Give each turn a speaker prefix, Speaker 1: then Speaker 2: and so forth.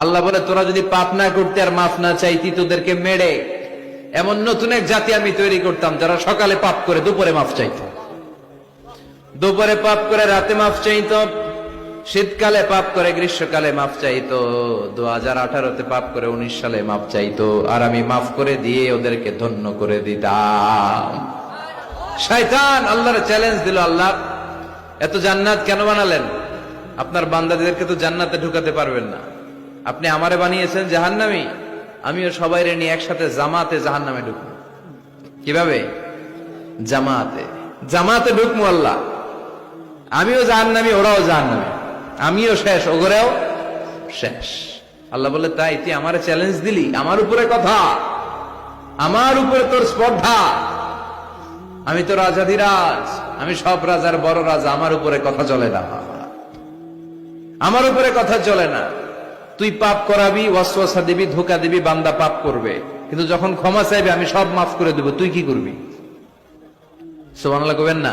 Speaker 1: আল্লাহ বলে, তোরা যদি পাপ না করতে আর মাফ না চাইতি, তোদেরকে মেরে এমন নতুন এক জাতি আমি তৈরি করতাম, যারা সকালে পাপ করে দুপুরে মাফ চাইত। দুপুরে পাপ করে রাতে মাফ চাইতো, শীতকালে পাপ করে গ্রীষ্মকালে মাফ চাইতো দু হাজার আঠারোতে পাপ করে উনিশ সালে মাফ চাইতো, আর আমি মাফ করে দিয়ে ওদেরকে ধন্য করে দিতাম। শয়তান আল্লাহর চ্যালেঞ্জ দিল, আল্লাহ, এত জান্নাত কেন বানালেন? আপনার বান্দাদেরকে তো জান্নাতে ঢুকাতে পারবেন না। আপনি আমারে বানিয়েছেন জাহান্নামি, আমিও সবাই নিয়ে একসাথে জামাতে জাহান্নামে ঢুকবো। কীভাবে? জামাতে। জামাতে ঢুকবো আল্লাহ। আমিও জাহান্নামি, ওরাও জাহান্নামি। আমিও শেষ, ওগরেও শেষ। আল্লাহ বলে তাই তুই আমার চ্যালেঞ্জ দিলি? আমার উপরে কথা। আমার উপরে তোর স্পর্ধা। আমি তো রাজাধিরাজ, আমি সব রাজার বড় রাজা, আমার উপরে কথা চলে না। আমার উপরে কথা চলে না। তুই পাপ করাবি, ওয়াসওয়াসা দিবি, ধোকা দিবি, বান্দা পাপ করবে। কিন্তু যখন ক্ষমা চাইবে, আমি সব মাফ করে দেবো। তুই কি করবি? সোমান কবেন না?